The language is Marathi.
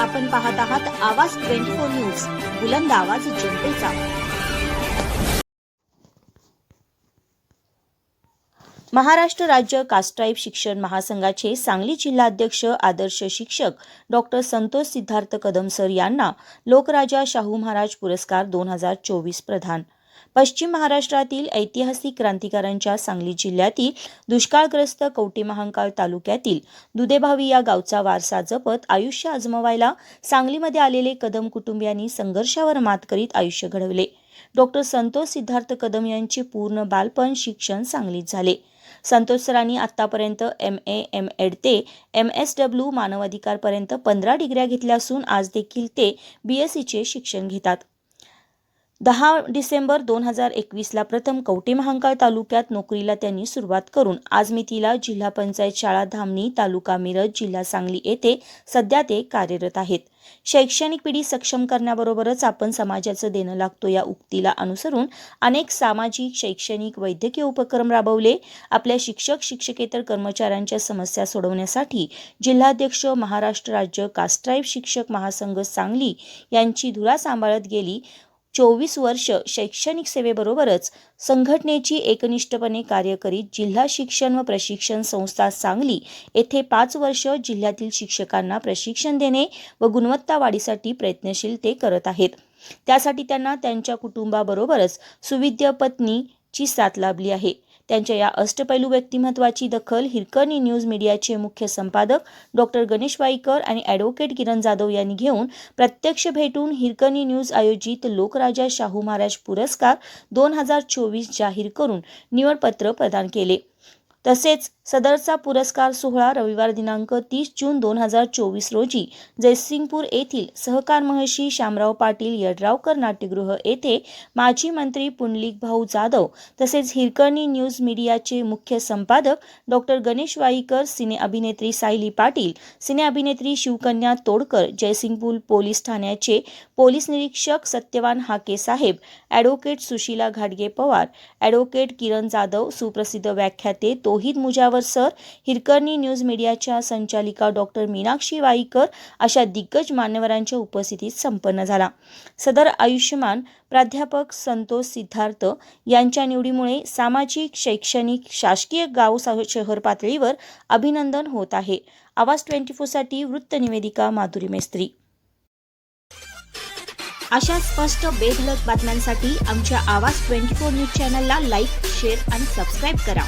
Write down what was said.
आपण पाहत आहात आवाज ट्वेंटी फोर न्यूज बुलंद आवाज जनतेचा. महाराष्ट्र राज्य कास्ट्राईब शिक्षण महासंघाचे सांगली जिल्हाध्यक्ष आदर्श शिक्षक डॉक्टर संतोष सिद्धार्थ कदम सर यांना लोकराजा शाहू महाराज पुरस्कार दोन हजार चोवीस प्रधान पश्चिम महाराष्ट्रातील ऐतिहासिक क्रांतिकारांच्या सांगली जिल्ह्यातील दुष्काळग्रस्त कवटी महांकाळ तालुक्यातील दुधेभावी या गावचा वारसा जपत आयुष्य आजमवायला सांगलीमध्ये आलेले कदम कुटुंबियांनी संघर्षावर मात करीत आयुष्य घडवले. डॉक्टर संतोष सिद्धार्थ कदम यांचे पूर्ण बालपण शिक्षण सांगलीत झाले. संतोष सरांनी आतापर्यंत एम. ए. एम. एड. ते एम. एस. डब्ल्यू. मानवाधिकारपर्यंत पंधरा डिग्र्या घेतल्या असून आज देखील ते बी. एस. सीचे शिक्षण घेतात. दहा डिसेंबर दोन हजार एकवीसला प्रथम कवटे महांकाळ तालुक्यात नोकरीला त्यांनी सुरुवात करून आज मितीला जिल्हा पंचायत शाळा धामणी तालुका मिरज जिल्हा सांगली येथे सध्या ते कार्यरत आहेत. शैक्षणिक पिढी सक्षम करण्याबरोबरच आपण समाजाचं देणं लागतो या उक्तीला अनुसरून अनेक सामाजिक शैक्षणिक वैद्यकीय उपक्रम राबवले. आपल्या शिक्षक शिक्षकेतर कर्मचाऱ्यांच्या समस्या सोडवण्यासाठी जिल्हाध्यक्ष महाराष्ट्र राज्य कास्ट्राईब शिक्षक महासंघ सांगली यांची धुरा सांभाळत गेली. चोवीस वर्ष शैक्षणिक सेवेबरोबरच संघटनेची एकनिष्ठपणे कार्य करीत जिल्हा शिक्षण व प्रशिक्षण संस्था सांगली येथे पाच वर्ष जिल्ह्यातील शिक्षकांना प्रशिक्षण देणे व गुणवत्ता वाढीसाठी प्रयत्नशील ते करत आहेत. त्यासाठी त्यांना त्यांच्या कुटुंबाबरोबरच सुविद्य पत्नीची साथ लाभली आहे. त्यांच्या या अष्टपैलू व्यक्तिमत्वाची दखल हिरकणी न्यूज मीडियाचे मुख्य संपादक डॉक्टर गणेश वाईकर आणि ॲडव्होकेट किरण जाधव यांनी घेऊन प्रत्यक्ष भेटून हिरकणी न्यूज आयोजित लोकराजा शाहू महाराज पुरस्कार दोन हजार चोवीस जाहीर करून निवडपत्र प्रदान केले. तसेच सदरचा पुरस्कार सोहळा रविवार दिनांक तीस जून दोन हजार चोवीस रोजी जयसिंगपूर येथील सहकार महर्षी शामराव पाटील यड्रावकर नाट्यगृह येथे माजी मंत्री पुंडलिक भाऊ जाधव तसेच हिरकणी न्यूज मीडियाचे मुख्य संपादक डॉक्टर गणेश वाईकर सिने अभिनेत्री सायली पाटील सिने अभिनेत्री शिवकन्या तोडकर जयसिंगपूर पोलीस ठाण्याचे पोलीस निरीक्षक सत्यवान हाके साहेब ॲडव्होकेट सुशीला घाडगे पवार ॲडव्होकेट किरण जाधव सुप्रसिद्ध व्याख्याते रोहित मुजावर सर हिरकर्णी न्यूज मीडियाच्या संचालिका डॉक्टर मीनाक्षी वाईकर अशा दिग्गज मान्यवरांच्या उपस्थितीत संपन्न झाला. सदर आयुष्यमान प्राध्यापक संतोष सिद्धार्थ यांच्या निवडीमुळे सामाजिक शैक्षणिक शासकीय गाव शहर पातळीवर अभिनंदन होत आहे. आवाज ट्वेंटी फोरसाठी वृत्तनिवेदिका माधुरी मेस्त्री. अशा स्पष्ट बेधडक बातम्यांसाठी आमच्या आवाज ट्वेंटी फोर न्यूज चॅनलला लाईक शेअर आणि सबस्क्राईब करा.